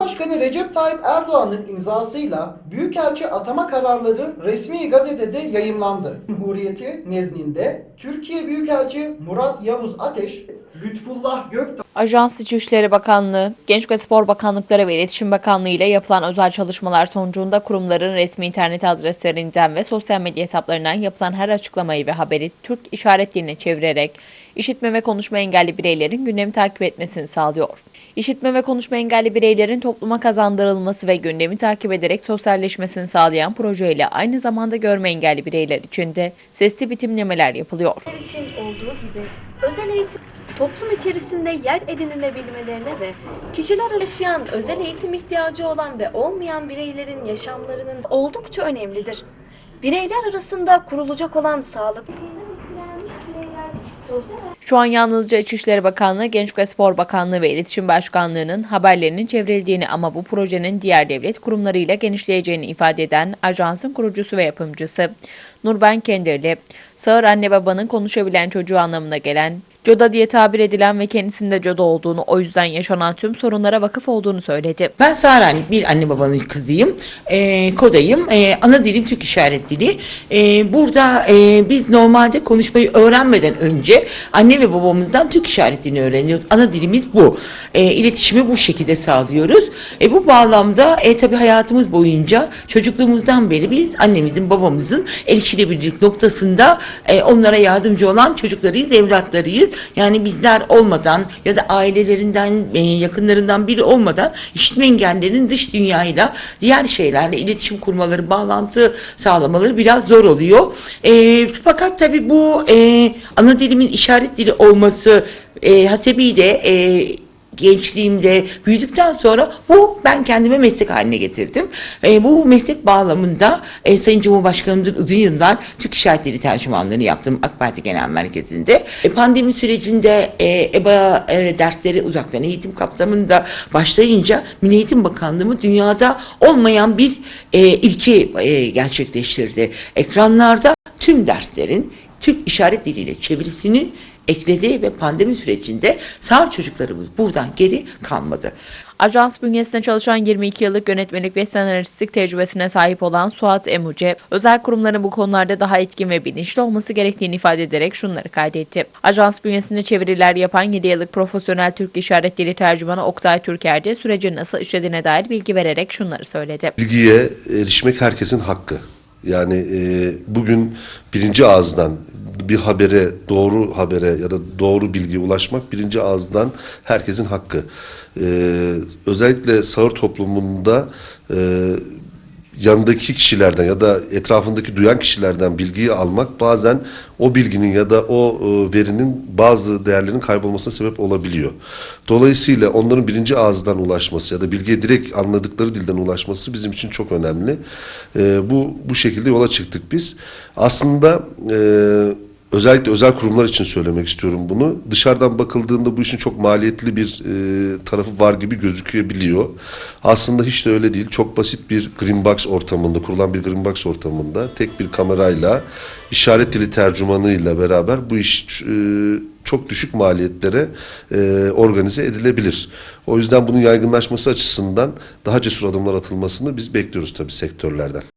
Başkanı Recep Tayyip Erdoğan'ın imzasıyla Büyükelçi atama kararları resmi gazetede yayımlandı. Cumhuriyeti nezdinde Türkiye Büyükelçi Murat Yavuz Ateş, Lütfullah Göktaş Ajans İçişleri Bakanlığı, Genç ve Spor Bakanlıkları ve İletişim Bakanlığı ile yapılan özel çalışmalar sonucunda kurumların resmi internet adreslerinden ve sosyal medya hesaplarından yapılan her açıklamayı ve haberi Türk işaret diline çevirerek işitme ve konuşma engelli bireylerin gündemi takip etmesini sağlıyor. İşitme ve konuşma engelli bireylerin topluma kazandırılması ve gündemi takip ederek sosyalleşmesini sağlayan projeyle aynı zamanda görme engelli bireyler için de sesli bitimlemeler yapılıyor. İçin olduğu gibi özel eğitim toplum içerisinde yer edinilebilmelerine ve kişiler yaşayan özel eğitim ihtiyacı olan ve olmayan bireylerin yaşamlarının oldukça önemlidir. Bireyler arasında kurulacak olan sağlık Şu an yalnızca İçişleri Bakanlığı, Genç ve Spor Bakanlığı ve İletişim Başkanlığı'nın haberlerinin çevrildiğini ama bu projenin diğer devlet kurumlarıyla genişleyeceğini ifade eden ajansın kurucusu ve yapımcısı Nurben Kendirli, sağır anne babanın konuşabilen çocuğu anlamına gelen Coda diye tabir edilen ve kendisinde Coda olduğunu o yüzden yaşanan tüm sorunlara vakıf olduğunu söyledi. Ben Saren bir anne babanın kızıyım. Ee, kodayım. Ee, ana dilim Türk işaret dili. Ee, burada e, biz normalde konuşmayı öğrenmeden önce anne ve babamızdan Türk işaret dilini öğreniyoruz. Ana dilimiz bu. Ee, iletişimi bu şekilde sağlıyoruz. E, bu bağlamda e, tabii hayatımız boyunca çocukluğumuzdan beri biz annemizin babamızın erişilebilirlik noktasında e, onlara yardımcı olan çocuklarıyız, evlatlarıyız. Yani bizler olmadan ya da ailelerinden, e, yakınlarından biri olmadan işitme engellerinin dış dünyayla, diğer şeylerle iletişim kurmaları, bağlantı sağlamaları biraz zor oluyor. E, fakat tabii bu e, ana dilimin işaret dili olması e, hasebiyle e, gençliğimde büyüdükten sonra bu ben kendime meslek haline getirdim. E, bu meslek bağlamında e, Sayın Cumhurbaşkanımızın uzun yıllar Türk İşaret Dili tercümanlığını yaptım AK Parti Genel Merkezi'nde. E, pandemi sürecinde e, EBA e, dersleri uzaktan eğitim kapsamında başlayınca Milli Eğitim Bakanlığı dünyada olmayan bir e, ilki e, gerçekleştirdi. Ekranlarda tüm derslerin Türk işaret diliyle çevirisini ekledi ve pandemi sürecinde sağır çocuklarımız buradan geri kalmadı. Ajans bünyesinde çalışan 22 yıllık yönetmenlik ve senaristlik tecrübesine sahip olan Suat Emuce, özel kurumların bu konularda daha etkin ve bilinçli olması gerektiğini ifade ederek şunları kaydetti. Ajans bünyesinde çeviriler yapan 7 yıllık profesyonel Türk İşaret Dili tercümanı Oktay Türker de sürecin nasıl işlediğine dair bilgi vererek şunları söyledi. Bilgiye erişmek herkesin hakkı. Yani e, bugün birinci ağızdan bir habere, doğru habere ya da doğru bilgiye ulaşmak birinci ağızdan herkesin hakkı. E, özellikle sağır toplumunda e, yanındaki kişilerden ya da etrafındaki duyan kişilerden bilgiyi almak bazen o bilginin ya da o e, verinin bazı değerlerinin kaybolmasına sebep olabiliyor. Dolayısıyla onların birinci ağızdan ulaşması ya da bilgiye direkt anladıkları dilden ulaşması bizim için çok önemli. E, bu bu şekilde yola çıktık biz. Aslında e, özellikle özel kurumlar için söylemek istiyorum bunu. Dışarıdan bakıldığında bu işin çok maliyetli bir e, tarafı var gibi gözükebiliyor. Aslında hiç de öyle değil. Çok basit bir green box ortamında, kurulan bir green box ortamında tek bir kamerayla, işaret dili tercümanıyla beraber bu iş e, çok düşük maliyetlere e, organize edilebilir. O yüzden bunun yaygınlaşması açısından daha cesur adımlar atılmasını biz bekliyoruz tabii sektörlerden.